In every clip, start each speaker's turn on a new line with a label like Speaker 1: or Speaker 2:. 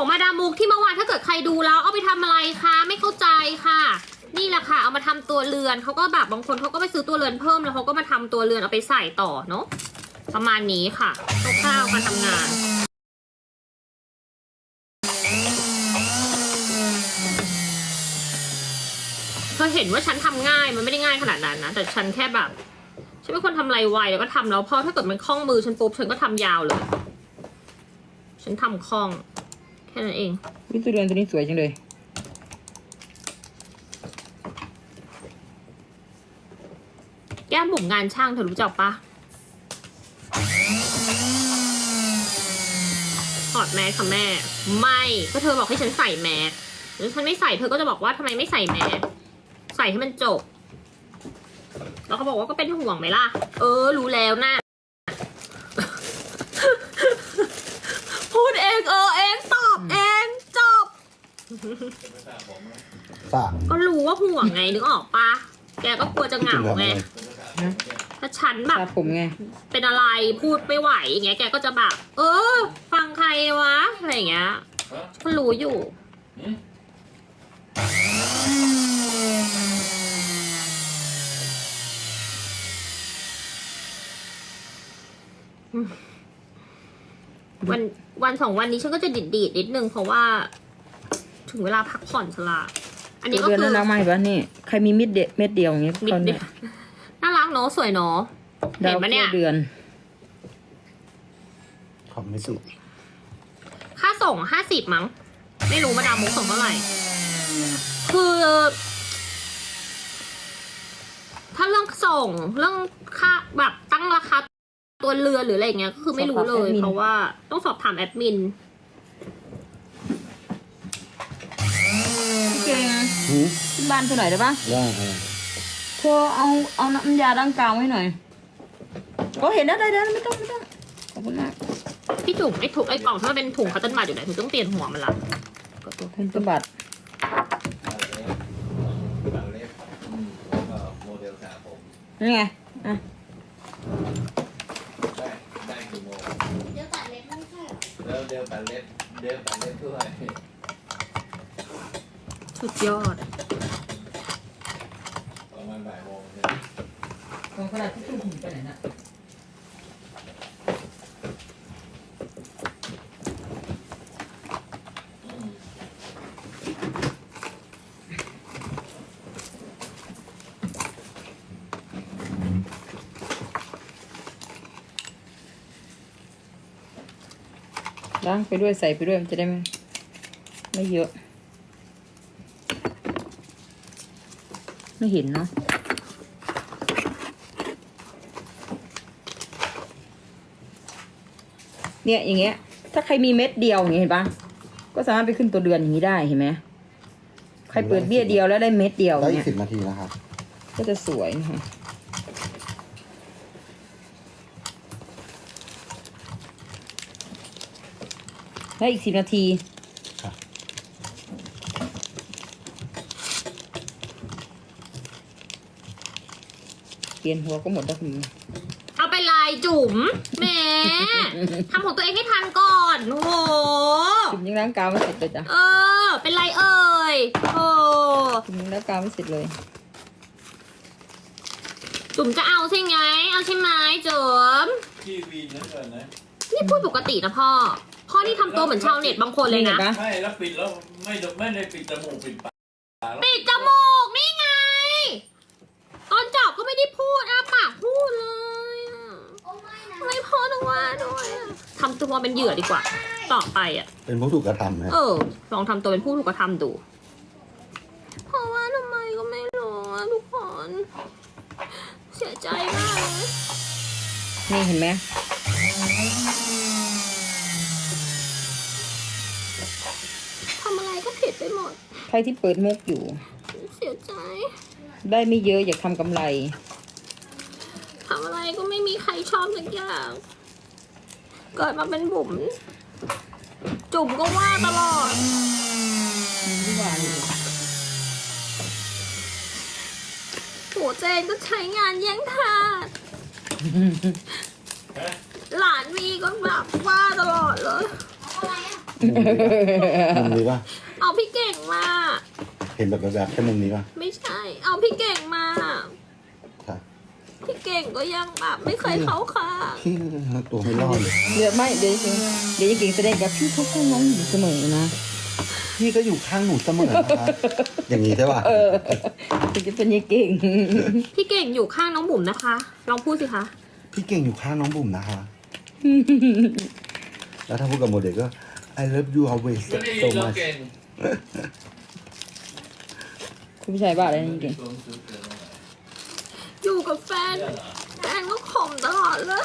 Speaker 1: ของมาดามุกที่เมื่อวานถ้าเกิดใครดูแล้วเอาไปทำอะไรคะไม่เข้าใจค่ะ นี่แหละค่ะ เอามาทำตัวเรือนเขาก็แบบบางคนเขาก็ไปซื้อตัวเรือนเพิ่มแล้วเขาก็มาทำตัวเรือนเอาไปใส่ต่อเนาะประมาณนี้ค่ะคร่าวๆการทำงานเธอเห็นว่าฉันทำง่ายมันไม่ได้ง่ายขนาดนั้นนะแต่ฉันแค่แบบฉันเป็นคนทำอะไรไวแล้วก็ทำแล้วพอถ้าเกิดมันคล่องมือฉันปุ๊บฉันก็ทำยาวเลย ฉันทำคล่อง แค่นั้นเอง
Speaker 2: วิตุเรือนตัวนี้สวยจังเลย
Speaker 1: แก้มบุ๋มงานช่างเธอรู้จักปะถอดแมสค่ะแม่ ไม่ก็เธอบอกให้ฉันใส่แมสแล้วฉันไม่ใส่เธอก็จะบอกว่าทำไมไม่ใส่แมสใส่ให้มันจบ แล้วเขาบอกว่าก็เป็นห่วงไหมล่ะ เออ รู้แล้วนะ พูดเองเออเองตอบเองจบ
Speaker 3: ฝาก
Speaker 1: ก็รู้ว่าห่วงไงนึกออกปะแกก็กลัวจะเหงาไง
Speaker 2: นะ
Speaker 1: ถ้าฉันแบบ
Speaker 2: ตาผมไง
Speaker 1: เป็นอะไรพูดไม่ไหวอย่างเงี้ยแกก็จะแบบ เออ ฟังใครวะอะไรอย่างเงี้ยก็รู้อยู่วันวันสองวันนี้ฉันก็จะดิดดีดๆนิดนึงเพราะว่า ถึงเวลาพักผ่อนสละอันนี้
Speaker 2: ตัว
Speaker 1: ก็
Speaker 2: เรือน
Speaker 1: คือ
Speaker 2: น่ารักมากเห็นปะนี่ใครมีมิดเดเม็ดเดียวอย่างเงี้ย
Speaker 1: มิด
Speaker 2: เขา
Speaker 1: เดี
Speaker 2: เนี่ยยว
Speaker 1: น่ารักเนาะสวยเนาะเห็
Speaker 2: ดานว
Speaker 1: ปะเนี่ย
Speaker 2: เดือน
Speaker 3: ขอบไม่สุด
Speaker 1: ค่าส่งห้าสิบมั้ง ไม่รู้มาดามมุกส่งเท่าไหร่ คือ ถ้าเรื่องส่งเรื่องค่าแบบตั้งราคาตัวเรือหรืออะไรอย่างเงี้ยก็คือไม่รู้เลย เพราะว่าต้องสอบถามแอดมิน
Speaker 2: เก่ง
Speaker 3: หืม
Speaker 2: ที่บ้านเท่าไหร่ได้ปะ
Speaker 3: ได้อะไร
Speaker 2: เธอเอาเอาน้ำยาล้างกาวไว้หน่อยก็เห็นแล้วได้แล้วไม่ต้องไม่ต้องขอบคุณมาก
Speaker 1: พี่จุ๋มไอ้ถุงไอ้กล่องที่มันเป็นถุงคัตเติ้ลบัตอยู่ไหนถึงต้องเปลี่ยนหัวมันละ
Speaker 2: ขอบคุณสมบัติ
Speaker 4: ตัดเล็บอืมแล้วก็โมเดลสระผม
Speaker 2: นี่ไงอะ
Speaker 4: ได้ได้กี่โมง
Speaker 5: เดี๋ยวตัดเล็บไม่ใช่เหรอ
Speaker 4: แล้วเดลตัดเล็บเดลตัดเล็บด้วย
Speaker 1: สุดยอด
Speaker 4: ประมาณบ่ายโมงเนี่ย
Speaker 2: ของกระดาษที่ตู้หุ่นไปไหนน่ะ
Speaker 4: อืม
Speaker 2: ล้างไปด้วยใส่ไปด้วยมันจะได้ไม่ไม่เยอะ ไม่เห็นเนาะเนี่ยอย่างเงี้ย ถ้าใครมีเม็ดเดียวอย่างเงี้ยเห็นปะก็สามารถไปขึ้นตัวเดือนอย่างนี้ได้เห็นไหมใครเปิดเบี้ยเดียวแล้วได้เม็ดเดียว
Speaker 3: ได้อี
Speaker 2: เนี่
Speaker 3: ก
Speaker 2: ย
Speaker 3: สิบนาทีนะครับ
Speaker 2: ก็จะสวยนะคะได้อีกสิบนาที
Speaker 3: ครับ
Speaker 2: เป ลี่ยนหัวก็หมดแล้วคุณ
Speaker 1: เอาไปลายจุ๋มแหมทำของตัวเองให้ทันก่อนโอ้โห
Speaker 2: คุณยังล้างกาวไม่เสร็จเลยจ้ะ
Speaker 1: เออ เป็นไรเอ่ยโอ้
Speaker 2: คุณยังล้างกาวไม่เสร็จเลย
Speaker 1: จุ๋มจะเอาใช่ไงเอาใช่ไหมจุ๋ม
Speaker 4: ที่วีนนั่นเกินนะ
Speaker 1: นี่พูดปกตินะพ่อพ่อนี่ทำตัวเหมือนชาวเน็ตบางคนเลยนะ
Speaker 2: นี่เห็นปะ
Speaker 4: ไม่แล้วปิดแล้วไม่ได้ไม่ได้ปิดจมูกปิดปากแล้ว
Speaker 1: ปิดจมูกนี่ไง ตอนจับก็ไม่ได้พูดอาปากพูดเลยอะ
Speaker 5: โอ้ไม่นะ
Speaker 1: ไม่พ่อต้องว่าด้วยอะ ทำตัวเป็นเหยื่อดีกว่า ต่อไปอะ
Speaker 3: เป็นผู้ถูกกระทำนะ
Speaker 1: เออ ลองทำตัวเป็นผู้ถูกกระทำดู เพราะว่าทำไมก็ไม่รู้อะทุกคน เสียใจมากเลย
Speaker 2: นี่เห็นไหม
Speaker 1: ทำอะไรก็ผิดไปหมด
Speaker 2: ใครที่เปิดมุกอยู่
Speaker 1: เสียใจ
Speaker 2: ได้ไม่เยอะอยากทำกำไร
Speaker 1: ทำอะไรก็ไม่มีใครชอบสักอย่าง เกิดมาเป็นบุ๋มจุ๋มก็ว่าตลอด
Speaker 2: ไม่ว่าเลย
Speaker 1: โหเจนก็ใช้งานแย่งทาสหลานมีก็แบบว่าตลอดเลย
Speaker 5: เอาอะไรอะ
Speaker 3: มุมนี้ป่ะ
Speaker 1: เอาพี่เก่งมา
Speaker 3: เห็นแบบแบบๆแค่มุมนี้ป่ะ
Speaker 1: ไม่ใช่ เอาพี่เก่งมา
Speaker 3: ค่ะ
Speaker 1: พี่เก่งก็ยังแบบไม่เคยเข้าค่ะ
Speaker 3: พี่ตัวไม่รอดเลย
Speaker 2: เดี๋ยวไม่เดี๋ยวจริงเดี๋ยวจริงแสดงกับพี่เขาข้างน้องอยู่เสมอนะ
Speaker 3: พี่ก็อยู่ข้างหนูเสมอนะคะอย่างนี้ใช่ป่ะ
Speaker 2: เออถึงจะเป็นยังเก่ง
Speaker 1: พี่เก่งอยู่ข้างน้องบุ๋มนะคะ ลองพูดสิคะ
Speaker 3: พี่เก่งอยู่ข้างน้องบุ๋มนะคะ แล้วถ้าพูดกับโมเดลก็ I love you always
Speaker 4: ไม่ได้
Speaker 3: so
Speaker 4: ยินเรา
Speaker 3: much
Speaker 4: เก่ง
Speaker 2: คุณผู้ชายบ้าอะไรนี่เก่ง
Speaker 1: อยู่กับแฟนแฟนก็ข่มตลอดเลย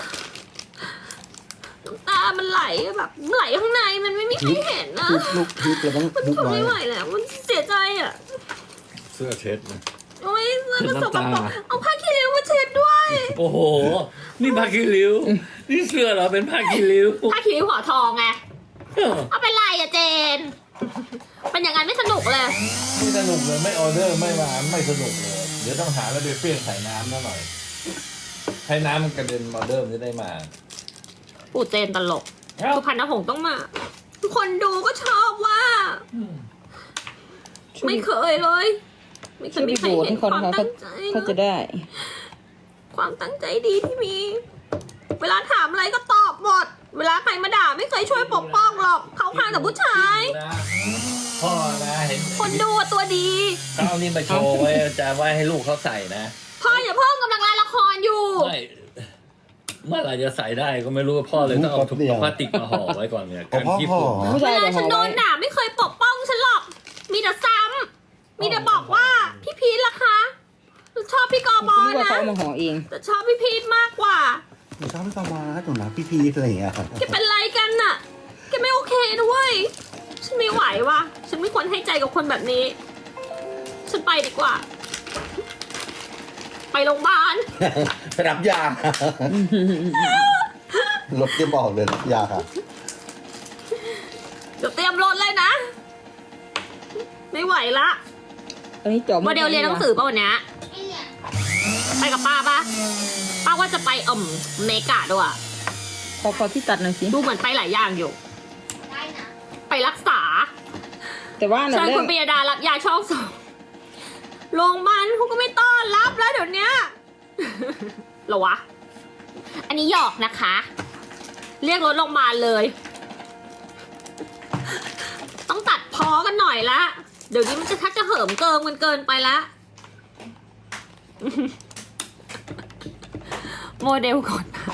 Speaker 1: น้ำตา มันไหลแบบไหลข้างในมันไม่มีใครเห็นนะ
Speaker 3: ทุกลูกทุกเราต้อง
Speaker 1: มัน
Speaker 3: ทุก
Speaker 1: ทน
Speaker 3: ไว้
Speaker 1: ไม่ไหวแล้วมันเสียใจอะ
Speaker 4: เสื้อเช็ดนะ
Speaker 1: โอ้ยมันสกปรก
Speaker 4: น้ำตา
Speaker 1: เอาผ้าขี้ริ้วมาเช็ดด้วย
Speaker 4: โอ้โห นี่ผ้าคีริ้ว นี่เสื้อเหราเป็นผ้าคีริ้ว
Speaker 1: ผ้าขี้ริ้วห่อทองไงเอาเป็นไรอะเจนเป็นอย่างนั้นไม่สนุกเลย
Speaker 4: ไม่สนุกเลยไม่ออเดอร์ไม่มาไม่สนุกเลย เดี๋ยวต้องหาแล้วเดี๋ยวเปลี่ยนใส่น้ำซะหน่อย ให้น้ำมันกระเด็นออเดอร์มันจะได้มา
Speaker 1: ปู่เจนตลก
Speaker 4: เอ้า
Speaker 1: สุพรรณหงส์ต้องมา ทุกคนดูก็ชอบว่า ไม่เคยเลย ไม่เค
Speaker 2: ช่วยย
Speaker 1: มี
Speaker 2: พี่
Speaker 1: ใคร
Speaker 2: โบ
Speaker 1: เห็
Speaker 2: ทุ
Speaker 1: น
Speaker 2: กคน
Speaker 1: ความ
Speaker 2: เขา
Speaker 1: ตั้งใจ
Speaker 2: เขาจะ
Speaker 1: นะ
Speaker 2: ได้
Speaker 1: ความตั้งใจดีที่มี เวลาถามอะไรก็ตอบหมด เวลาใครมาด่าไม่เคยช่วยปกป้องหรอก เขาข้างแต่ผู้ชาย
Speaker 4: นะ พ่อนะเห็น
Speaker 1: คนดูอะตัวดี
Speaker 4: เขาเอานี่มาโชว์ไว้จะไว้ให้ลูกเขาใส่นะ
Speaker 1: พ่ออย่าเพิ่งกำลังรายละครอยู่
Speaker 4: ไม่เมื่อไหร่จะใส่ได้ก็ไม่รู้พ่อเลยต้องเอาถุงพลาสติกมาห่อไว้ก่อนเนี่ย
Speaker 3: อ๋อ
Speaker 4: กัน
Speaker 3: พ่อ
Speaker 4: ที่
Speaker 3: พ่อ
Speaker 4: ฝุ่น
Speaker 2: ผู้
Speaker 1: เว
Speaker 2: ชาย
Speaker 1: ลา
Speaker 2: จะห
Speaker 1: ฉั
Speaker 2: อน
Speaker 1: โด
Speaker 2: ไว้
Speaker 1: นด่าไม่เคยปกป้องฉันหรอก มีแต่ซ้ำมีแต่บอกว่าพี่พีทล่ะคะชอบพี่กอบอ
Speaker 2: พี่ว่า
Speaker 1: นะ
Speaker 2: เขาเอามาห่อเอง
Speaker 1: แต่ชอบพี่พีทมากกว่า
Speaker 3: หนูชอบพี่ตามานะหนูรักพี่พีทอะไรอย่างเงี้ย
Speaker 1: แกเป็นไรกันน่ะ แกไม่โอเคด้วย ฉันไม่ไหวว่ะ ฉันไม่ควรให้ใจกับคนแบบนี้ ฉันไปดีกว่า ไปโรงพยาบาล
Speaker 3: ไปรับยา รถจะบอกเลยรับยาค่ะ
Speaker 1: เดี๋ยวเตรียมรถเลยนะ ไม่ไหวละ
Speaker 2: อันนี้จอม
Speaker 1: โมเดลเรียนหนังสือป่ะวันเนี้ย
Speaker 5: ไอเนี่ย
Speaker 1: ไปกับป้าปะป้าว่าจะไปเอ่มเมกาด้วยอะ
Speaker 2: ขอขอที่ตัดหน่อยสิ
Speaker 1: ดูเหมือนไปหลายอย่างอยู่
Speaker 5: ได้นะ
Speaker 1: ไปรักษา
Speaker 2: แต่ว่าอันดับ
Speaker 1: เชิญ
Speaker 2: แร
Speaker 1: คุ
Speaker 2: ก
Speaker 1: ณปิยดารับยาช่องสองโรงพยาบาลเขาก็ไม่ต้อนรับแล้วเดี๋ยวเนี้ย เหรอวะ อันนี้หยอกนะคะ เรียกรถโรงพยาบาลเลย ต้องตัดพอกันหน่อยละ เดี๋ยวนี้มันจะทักจะเหิมเกิมกันเกินไปละ โมเดลก่อนนะ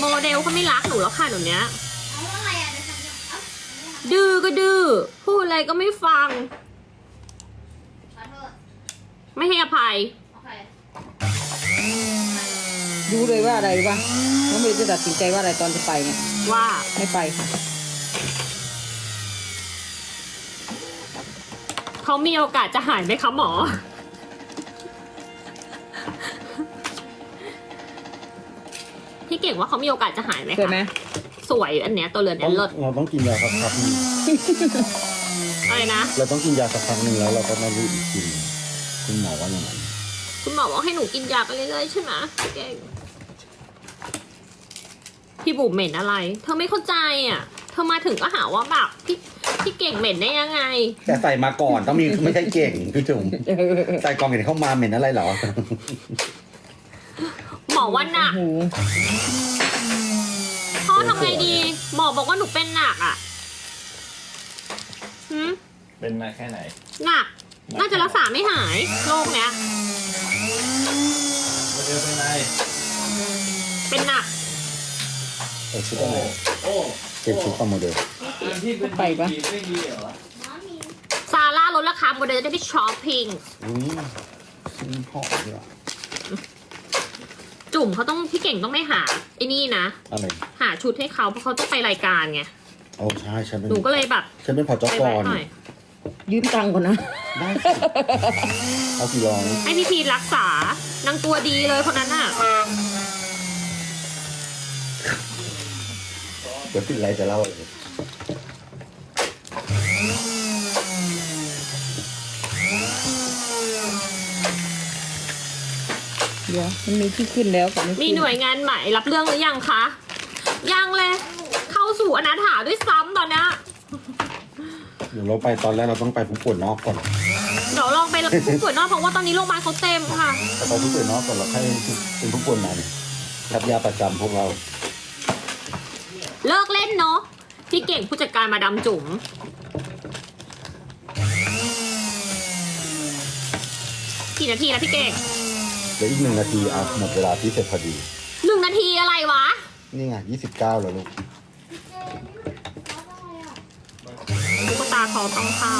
Speaker 1: โมเดลเขาไม่รักหนูแล้วค่ะหนูเนี้ย ดื้อก็ดื้อ พูดอะไรก็ไม่ฟังำ
Speaker 5: ขอโทษ
Speaker 1: ไม่ให้อภัย
Speaker 5: โอเค
Speaker 2: รู้เลยว่าอะไรรู้ป่ะน้องเบลจะตัดสินใจว่าอะไรตอนจะไปเนี่ย
Speaker 1: ว่า
Speaker 2: ไม่ไปค่ะ
Speaker 1: เขามีโอกาสจะหายไหมคะหมอ พี่เก่งว่าเขามีโอกาสจะหายไหม
Speaker 2: เคยไหม
Speaker 1: คะ สวยอันเนี้ยตัวเรือน
Speaker 3: ต้
Speaker 1: เนี้
Speaker 3: อง
Speaker 1: ยเลิศ
Speaker 3: เราต้องกินยาสักพักหนึง
Speaker 1: อะไรนะ
Speaker 3: เราต้องกินยาสักพักหนึ่งแล้วเราก็มารู้อีกทีคุณหมอว่าอย่างไร
Speaker 1: คุณหมอบอกให้หนูกินยาไปเรื่อยๆใช่ไหมพี่เก่งพี่บุ๋มเหม็นอะไร เธอไม่เข้าใจอะ เธอมาถึงก็หาว่าแบบพี่พี่เก่งเหม็นได้ยังไง
Speaker 3: แต่ใส่มาก่อนต้องมีไม่ใช่เก่งพี่จุ๋มใส่กล่องเห็นเข้ามาเหม็นอะไรเหรอ
Speaker 1: หมอว่าหนัก
Speaker 2: โอ้โห
Speaker 1: พ่อ ทำไงดี หมอบอกว่าหนูเป็นหนักอะหืม
Speaker 4: เป็นมาแค่ไหน
Speaker 1: หนัก น่าจะรักษาไม่หายโรคเนี้ย
Speaker 4: โมเดลเป็นไง
Speaker 1: เป็นหนัก
Speaker 3: เออชุด
Speaker 4: โอ้
Speaker 3: อะไร
Speaker 4: โอ้
Speaker 3: เก็บชุดคอมโมเดล
Speaker 4: อันที่เป็น
Speaker 2: ไปปะ
Speaker 4: ดีๆไม่ดีเหรอ
Speaker 5: หมอมี
Speaker 1: ซาร่าลดราคาโมเดลจะได้ไปช้อปปิ้ง
Speaker 3: อุ้ยชิ้นหอมเลยอะ
Speaker 1: จุ่มเขาต้องพี่เก่งต้องไม่หาไอ้นี่นะ
Speaker 3: อะไร
Speaker 1: หาชุดให้เขาเพราะเขาต้องไปรายการไง
Speaker 3: โอ้ใช่ฉันเป็น
Speaker 1: หนูก็เลยแบบ
Speaker 3: ฉันเป็นพอจ
Speaker 1: ไป
Speaker 3: ก
Speaker 1: แวะ
Speaker 3: ร
Speaker 1: หน่อย
Speaker 2: ยืมตังค์ก่อนนะ
Speaker 3: ได้สิเอากี่ร้อย
Speaker 1: ให้พี่พีทรักษานางตัวดีเลยคนนั้นอะ
Speaker 3: เดี๋ยวปิดไลฟ์จะเล่าเลย
Speaker 2: เดี๋ยวมันมีที่ขึ้นแล้วกับไม่
Speaker 1: มี
Speaker 2: ขึ้น
Speaker 1: หน่วยงานใหม่รับเรื่องหรือยังคะ ยังเลย เข้าสู่อนาถาด้วยซ้ำตตอนเนี้ย
Speaker 3: เดี๋ยวเราไปตอนแรกเราต้องไปผู้ป่วยนอกก่อน
Speaker 1: เดี๋ยวลองไปผู้ป่วยนอกเพราะว่าตอนนี้โรงพยาบาลเขาเต็มค่ะ
Speaker 3: แต่ไปผู้ป่วยนอกก่อนเราให้เป็นผู้ป่วยในรับยาประจำพวกเรา
Speaker 1: เลิกเล่นเนาะพี่เก่งผู้จัดการมาดามจุ๋มกี่นาทีแล้วพี่เก่ง
Speaker 3: เดี๋ยวอีกหนึ่งนาทีเอาหมดเวลาที่เสร็จพอดี
Speaker 1: หนึ่งนาทีอะไรวะ
Speaker 3: นี่ไงยี่สิบเก้าแล้วลูก
Speaker 1: ตุ๊กตาทองต้องเข้า